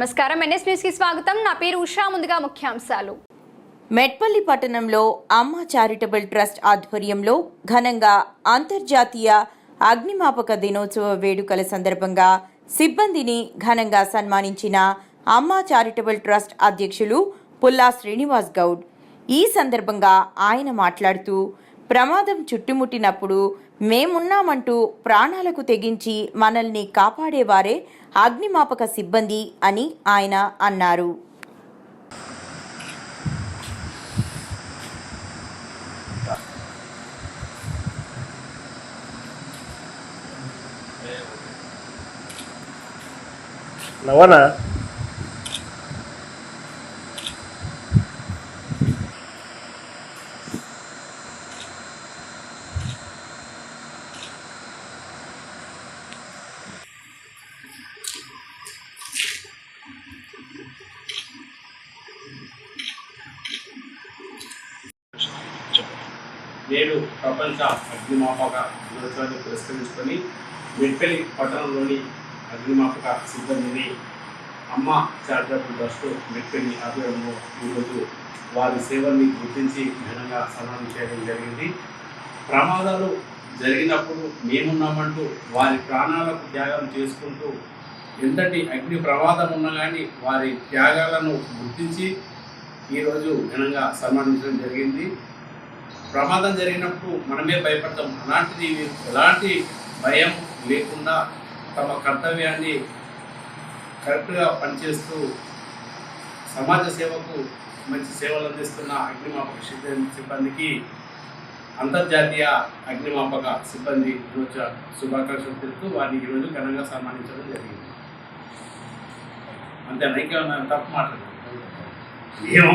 నమస్కారం. ఎన్ఎస్ న్యూస్కి స్వాగతం. నా పేరు ఉషా. ముందుగా ముఖ్యాంశాలు. మెట్పల్లి పట్టణంలో అమ్మ చారిటబుల్ ట్రస్ట్ ఆధ్వర్యంలో ఘనంగా అంతర్జాతీయ అగ్నిమాపక దినోత్సవ వేడుకల సందర్భంగా సిబ్బందిని ఘనంగా సన్మానించిన అమ్మ చారిటబుల్ ట్రస్ట్ అధ్యక్షులు పుల్లా శ్రీనివాస్ గౌడ్. ఈ సందర్భంగా ఆయన మాట్లాడుతూ ప్రమాదం చుట్టుముట్టినప్పుడు మేమున్నామంటూ ప్రాణాలకు తెగించి మనల్ని కాపాడేవారే అగ్నిమాపక సిబ్బంది అని ఆయన అన్నారు. నవనా నేడు ప్రపంచ అగ్నిమాపక దినోత్సవాన్ని పురస్కరించుకొని మెట్పల్లి పట్టణంలోని అగ్నిమాపక సిబ్బందిని అమ్మ చారిటబుల్ ట్రస్ట్ మెట్పల్లి ఆధ్వర్యంలో ఈరోజు వారి సేవల్ని గుర్తించి ఘనంగా సన్మానించడం జరిగింది. ప్రమాదాలు జరిగినప్పుడు మేమున్నామంటూ వారి ప్రాణాలకు త్యాగం చేసుకుంటూ ఎంతటి అగ్ని ప్రమాదం ఉన్నా కానీ వారి త్యాగాలను గుర్తించి ఈరోజు ఘనంగా సన్మానించడం జరిగింది. ప్రమాదం జరిగినప్పుడు మనమే భయపడతాం. అలాంటిది ఎలాంటి భయం లేకుండా తమ కర్తవ్యాన్ని కరెక్ట్గా పనిచేస్తూ సమాజ సేవకు మంచి సేవలు అందిస్తున్న అగ్నిమాపక సిబ్బందికి అంతర్జాతీయ అగ్నిమాపక సిబ్బంది దినోత్సవ శుభాకాంక్షలు తెలుపుతూ వారిని ఈరోజు ఘనంగా సన్మానించడం జరిగింది. అంతే ఇంకేమన్నా తప్పు మాట్లాడారు ఏమో